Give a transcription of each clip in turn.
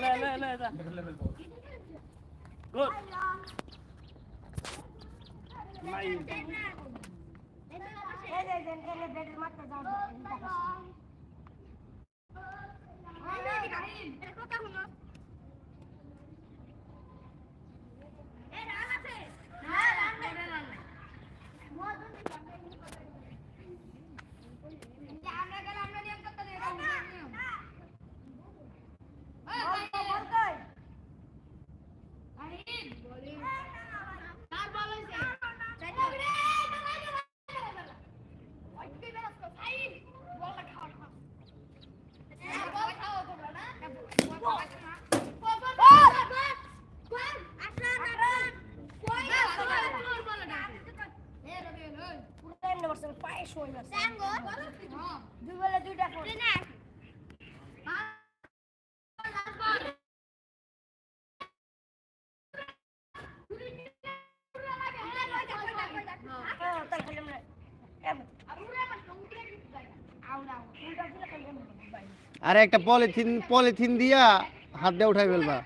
লে লে আরে একটা পলিথিন পলিথিন দিয়া হাত দিয়ে উঠাই ফেলবা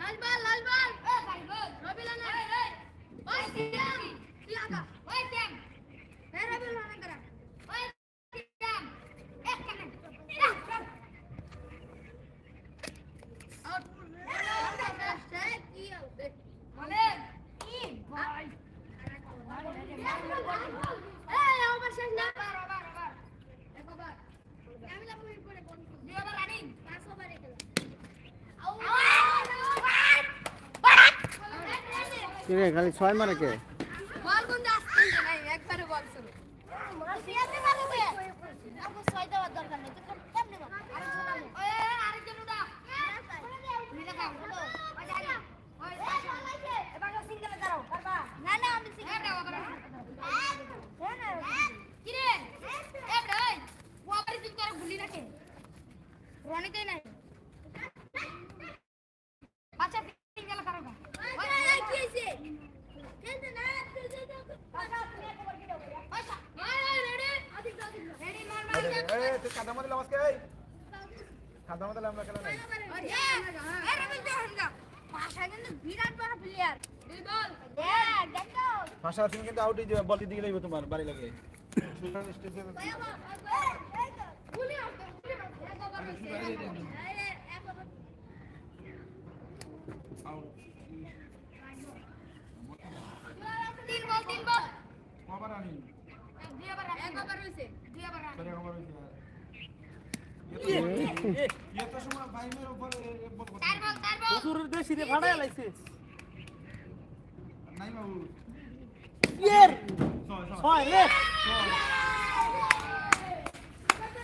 লাল বল লাল বল ভাই বল রবিলা না ওই সিয়াম সিয়াকা ওই সিয়াম এ রবিলা না করা ওই সিয়াম এক কানে আউট কি হবে মানে কি ভাই এই ওভার শেষ না ওভার ওভার ওভার এক ওভার আমি লাভ করে বল দুই ওভার রানিং পাঁচ ওভারে খেলা কিরে খালি ছয় মারে কে? বল কোন আসছে নাই। একবারে বল শুরু সিয়াতে মারবে আপু ছয় দেওয়ার দরকার নেই তো কেমনে বল আরেকজন আনো ওই আরেকজন উঠা মিলে খাও ওই জায়গা ওই এবার সিঙ্গেলে দাঁড়াও পারবা না না আমি সিঙ্গেল দাও আবার হ্যাঁ না কি রে এ ভাই ও আবার তুই করে ভুলি রাখে রনিতে নাই আচ্ছা সিঙ্গেল করো ওই কি হইছে খেলতে না খেলতে দাও আচ্ছা তুমি একবার কি দাও আচ্ছা ওই রেডি আদিক দাও রেডি মার মার তুই কাদা মধ্যে লামাস কে? কাদা মধ্যে লামলা খেলা নাই? পাশা তুমি কিন্তু আউট হয়ে যাবে বল দিকে লাগবে তোমার বাড়ি লাগে। কবার আনি কবার হইছে সময় বাইমের উপর বল হুজুরের দেশি রে ভাড়া লাইছে নাই বাবু ইয়ের ছয় ছয় ছয় রে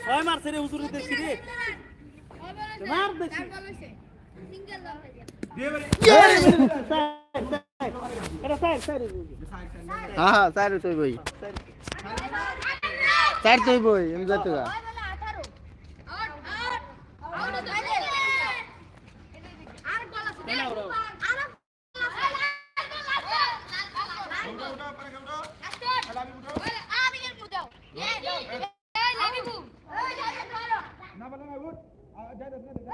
ছয় মারছে রে হুজুরের দেশি রে দেশি হ্যাঁ হ্যাঁ চার তুই বই চার তুই বই আমি যাতে গা উঠো উঠো পরে উঠো খেলা আমি উঠো না বলে না উঠ আ, যাই দে যাই দে যাই দে যাই দে পারে এ আবে মুদি দিবি খাবাস খাবাস বল করে এ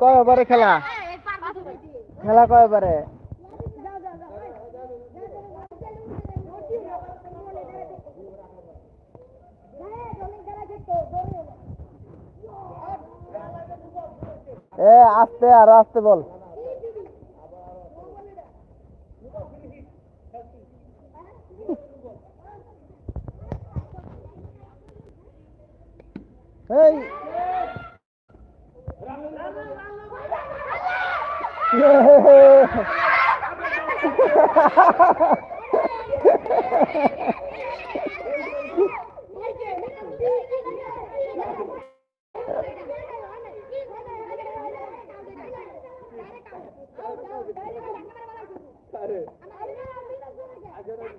কয় ওভারে খেলা? খেলা কয় ওভারে? এ আস্তে আর আস্তে বল এই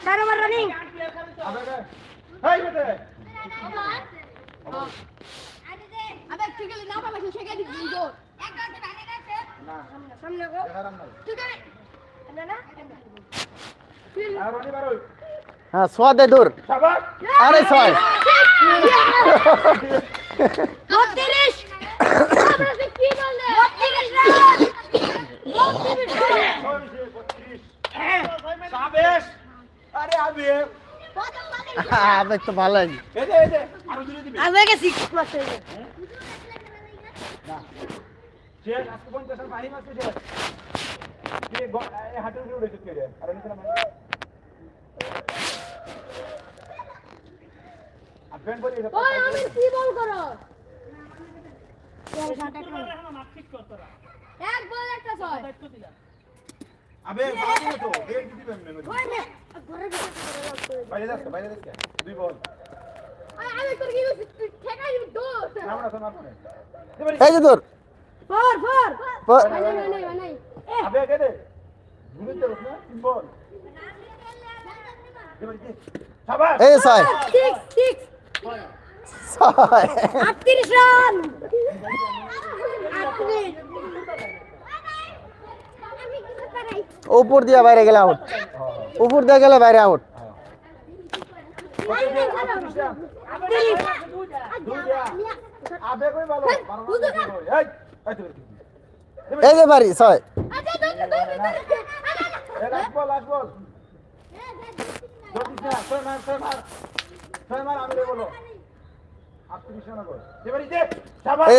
আবেগে বুঝেই না স্যার আবে ঠিক আছে না পাবে সে দিবি তো একটা আছে বাইরে আছে সামনে গো ঠিক আছে না না হ্যাঁ সোয়া দে দূর। আরে ছয় বত্রিশ। আরে আবে আবেগ তো ভালোই। এই যে এই যে আরও দূরে দিবি। আবেগে সিক্স প্লাস হয়ে যে আজকে পঞ্চাশ আর মাহি মাসে যে যে গ- এই হাটের উপরে উঠেছে কে আর নিচে না আর ফ্যান বলি ও আমি কি বল করো? এক বল একটা ছয়। আবে ভালো তো। বেল দিবি এমনি ওই মে ঘরের ভিতরে বাইরে যাচ্ছে বাইরে যাচ্ছে দুই বল। আমি তোর কি ঠেকাই দিবি তো আমরা তো না পড়ে এই যে দূর ফোর ফোর। প- নাই নাই নাই নাই আবে কে দে। ঘুরে যাও না তিন বল। সাবাস। এই ছয় সিক্স সিক্স ছয় আটত্রিশ রান। আটত্রিশ। উপর দিয়ে বাইরে গেলে আউট। উপর দিয়ে গেলে বাইরে আউট। এই যে বাড়ি, ছয়।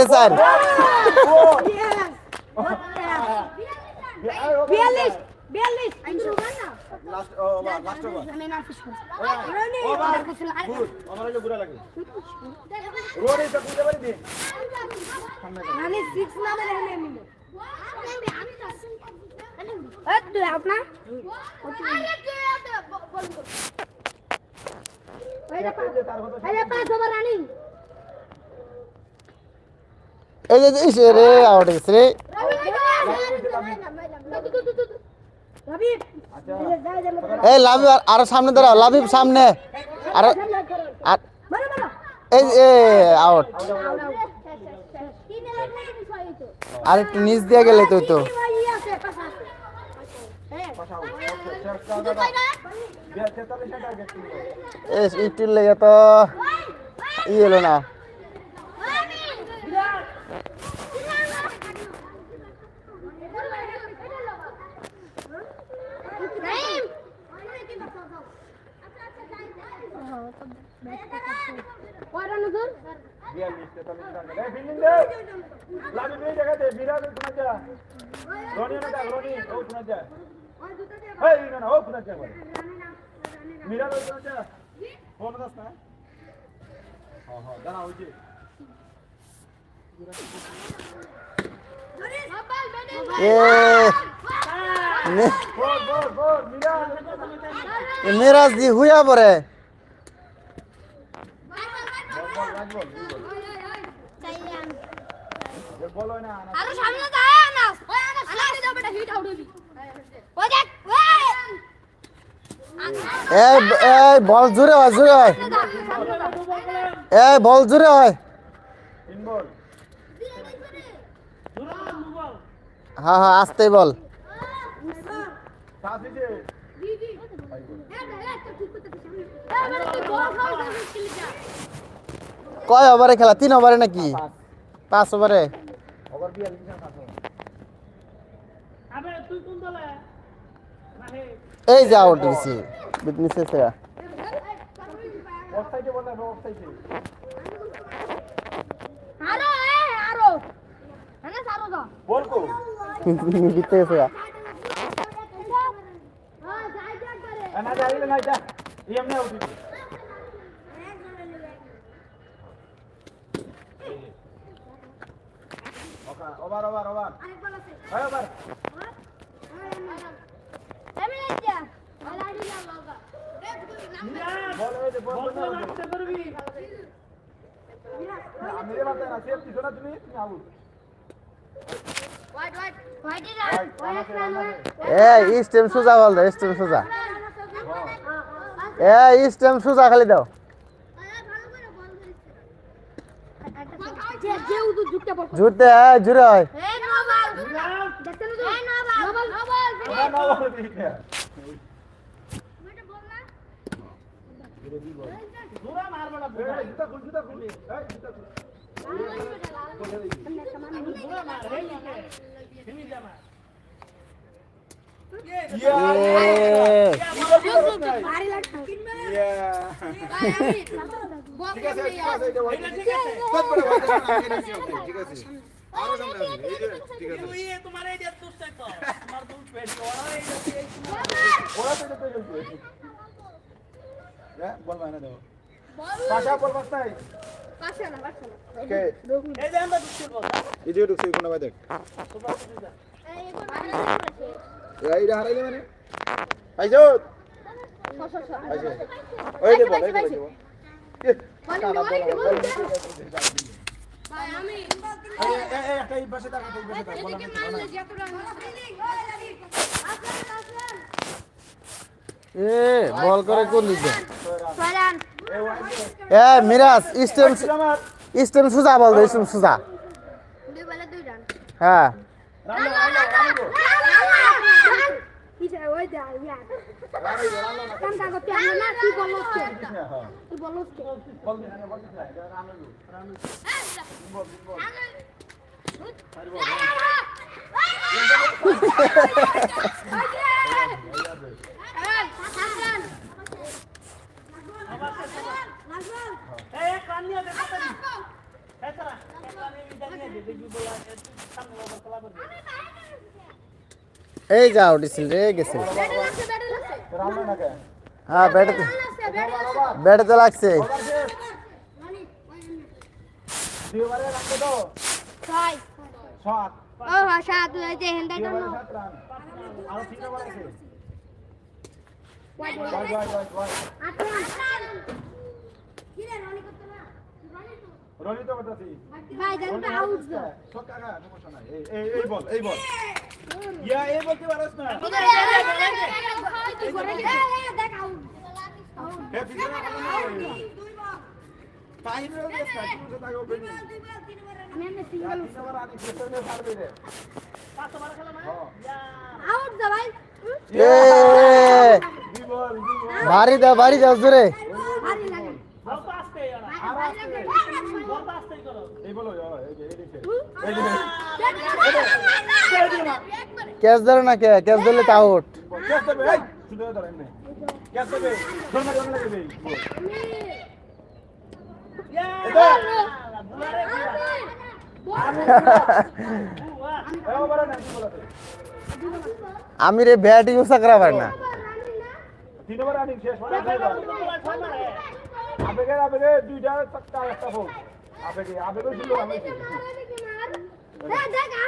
স্যার বিয়াল্লিশ বিয়াল্লিশ লাস্ট ও লাস্ট বল গুড আমার লাগে বুড়া লাগে রোড এটা বুঝতে পারি দিন আমি সিক্স নামে রেখে নিব আপনার তার কথা পাঁচ ওভার রানিং এই যে রে আউট গেছে রে আচ্ছা এই লাভ, আরও সামনে দাঁড়াও লাভিব সামনে। আর এই আউট আর একটু নিচ দিয়ে গেলে তো তো। ইটির লেগে তো ই হলো না। বিয়াল্লিশ তেতাল্লিশ বিল্ডিং দে লাগি বিল্ডিং জায়গা দে বিরাট শোনা যা রনি না যা হ্যাঁ হ্যাঁ মিরাজ দি হুইয়া পরে বল রাজ বল তুই বল এ বল ওই না না আরে সামনে তো আনাস। ওই আনাস সামনে যাও বেটা হিট আউট হবি। ওই দেখ এই এই বল জোরে হয় জোরে হয়। এই বল জোরে হয়। তিন বল। দুরা হ্যাঁ হ্যাঁ আসতেই বল সাথ দিছে কয় ওভারে খেলা? তিন ওভারে নাকি? পাঁচ। ওভারে? এই যে আউট দিছি বিটনিসে সেরা অফ সাইডে বল না অফ আরও এ আরও। আনাস আরও যা বল কো। জিতে যাই যাই করে না যাইলে না যা। এমনি আউট ওভার ওভার ওভার। আরেকবার আছে। হয় ওভার। আমি আইয়া ওলা দিলা বাবা বল ওই বল বল বল। নষ্ট আমি রে বাতা না সেফ দিছো না তুমি তুমি out white white white is White, আমাকে আমাকে। এ স্টেম সোজা বল দাও স্টেম সোজা। এ স্টেম সোজা খালি দাও যে যে উদু জুটটা বল জুতে এ জোরে হয় এ ঠিক আছে ঠিক আছে এটা এটা ঠিক আছে কত বড় বড় আমি নিছি ওকে ঠিক আছে আরও সামনে আছে এই যে ঠিক আছে। তুই তোমার এই যে দুষ্ট তো তোমার দুষ্ট পেট ওরা এই যে ওরা তো এটা পেয়ে হ্যাঁ বল মানে দাও পাশা বল বাস নাই? পাশে না পাশে না এই যে আমরা দুষ্ট বল। এই যে ঢুকছে কোন ভাই দেখ তোমার দুষ্ট যা। এই এখন ভারী লাগছে এইটা হারাইলে মানে? আইছো আইছো ওই যে বল এই যে বল। কানা বল বল ভাই আমি এই এই এই একটা এই পাশে থাকা এই পাশে থাকা বল এদিকে মারলে যতটা আসলেন এ বল করে কোন দিকে সরান এই ওয়াই এ মিরাজ স্টেম আমার স্টেম সোজা বল দাও স্টেম সোজা দুই বলে দুই রান হ্যাঁ এই কান নিয়ে দেখো তো এই তারা কান নিয়ে জানিয়ে দে দেখবি বলা সামনে ওভার খেলা করবে এই যে আউট দিছিল রে কে হ্যাঁ ব্যাটে ব্যাটে লাগছে। রান তো রনি ভাই জানটা আউট দাও সকা না সমস্যা নাই। এই এই এই বল এই বল। ইয়া হয়ে ইয়া মানে হ্যাঁ ইয়া এ বল দি জোরে ভারী করো এই বলো এই এই ক্যাচ ধরে না কে ক্যাচ ধরলে তো আউট ক্যাচ দেবে এই শুধু ধর এমনি ক্যাচ দেবে ধর না ধর না দেবে ইয়া এটা বুলারে বুয়া এই ওভারে না কি বলতে আমি রে ব্যাট ইউজ করা পারে না তিন ওভার রানিং শেষ মানে ছয় মারে আবেগের আবেগে দুইটা চারটা একটা হোক আবেগে আবেগে ছিল আমি ইয়া লাগা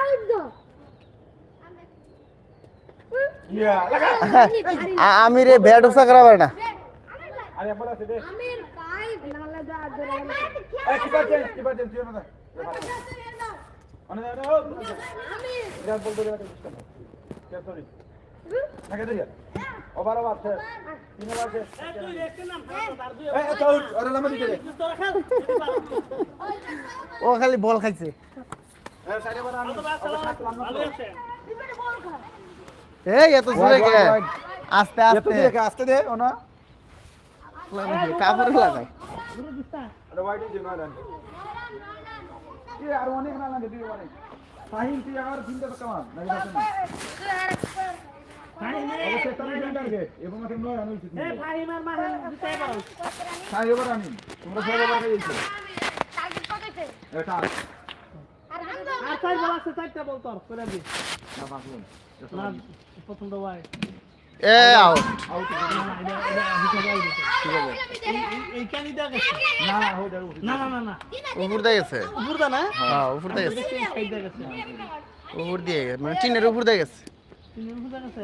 এটা সিস্টেম কে সরি নাকি দে ওভার ওভার শেষ তিন শেষ খেল ও খালি বল খাইছে। এই এত জোরে কে? আস্তে এত আস্তে। দিয়ে আস্তে দে ওনা। কাপড় লাগাই আরে ওয়াইড দিয়ে না আর অনেক না লাগে দিয়ে অনেক। ফাহিম তুই আর চিন্তা তো কেমন না? তোমরা কততে এটা আর বল আছে চারটা বল তোর করে দি। না বাসুন না প্রথম দবাই এ আউট। আউট এই কেন দিয়া গেছে। না না না না না উপর দিয়ে গেছে। বুড়দা না? হ্যাঁ উপর দিয়ে গেছে। উপর দিয়ে গেছে। মানে টিনের উপর দিয়ে গেছে।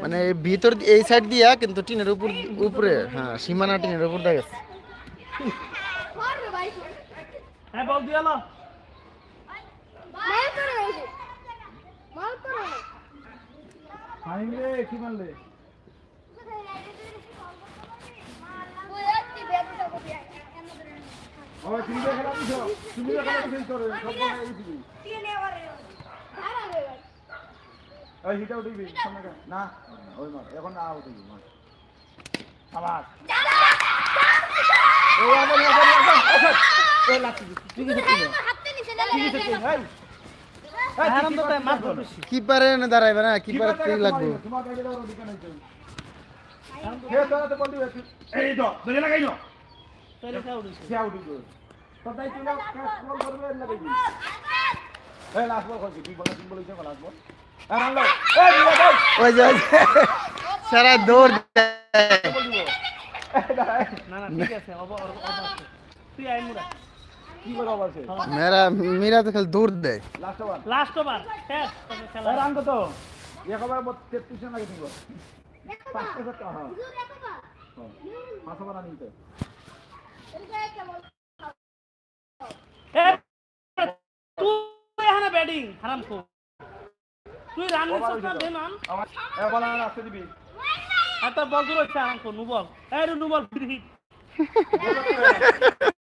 মানে ভিতর দি- এই সাইড দিয়া কিন্তু টিনের উপর উপরে হ্যাঁ সীমানা টিনের উপর দিয়ে গেছে। হ্যাঁ বল দিয়া লো মার করে রয়েছে মার করে ফাহিম রে কি মারলে তুমি যে খেলা দিছো তুমি খেলা তোর সব দিবি হিটা উঠবি না ওই মার এখন না হইবি মার আবার এই আবার আবার আবার তুই কি করছিস হাতে নিচে না তুই কি করছিস এই হারাম তো তাই মার বেশি কিপারে না দাঁড়াইবে না কিপারে তুই লাগবে সারা দৌড় না না ঠিক আছে তুই আই মুরা মেরা মেরা তো খালি দেয়। লাস্ট ওভার লাস্ট ওভার শেষ। তবে খেলা এই রান কত একবার 33 রান লাগে দিব পাঁচটা হ্যাঁ। পাঁচ ওভার রান নিতে। এ তুই এখানে ব্যাটিং হারাম কো তুই রান নিছিস না হইছে তো। দেন এ বল না আসতে দিবি। এত বল দূর হচ্ছে হারাম কো নু বল। এই নু ফ্রি হিট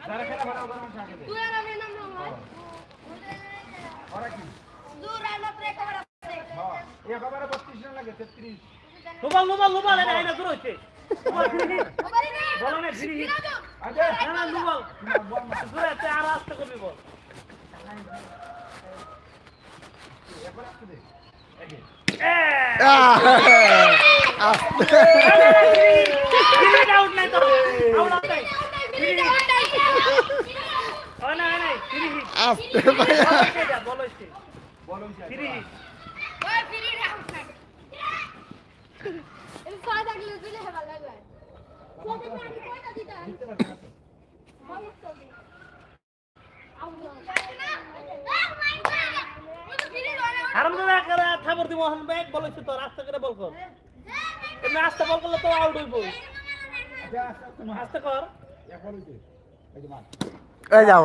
হ্যাঁ একবারে 32 রান লাগে 33 নু বল নু বল নু বল এটা আইনা দূর হচ্ছে। নু বল ফ্রি না বল না ফ্রি হিট আজে না না নু বল বল না। দূর আছে আর আস্তে করবি বল। একবার আসতে দে। এ! আহ! ফ্রি হিট আউট নাই তো। আউট নাই। ও না না ফ্রি হিট আস্তে ভাই। বল হইছে যা বল হইছে বল হইছে ফ্রি। হিট ওই ফিরি রাউন্ড না এই ছয় থাকলে দিলে ভালো লাগবে। কত পানি কয়টা দিতে জিততে পারবে না তো। হারাম দাদা করে থাবর দি মোহন ব্যাগ বল হইছে তো রাস্তা করে বল কর। এমনি আস্তে বল করলে তো আউট হইব আস্তে কর। এই যাও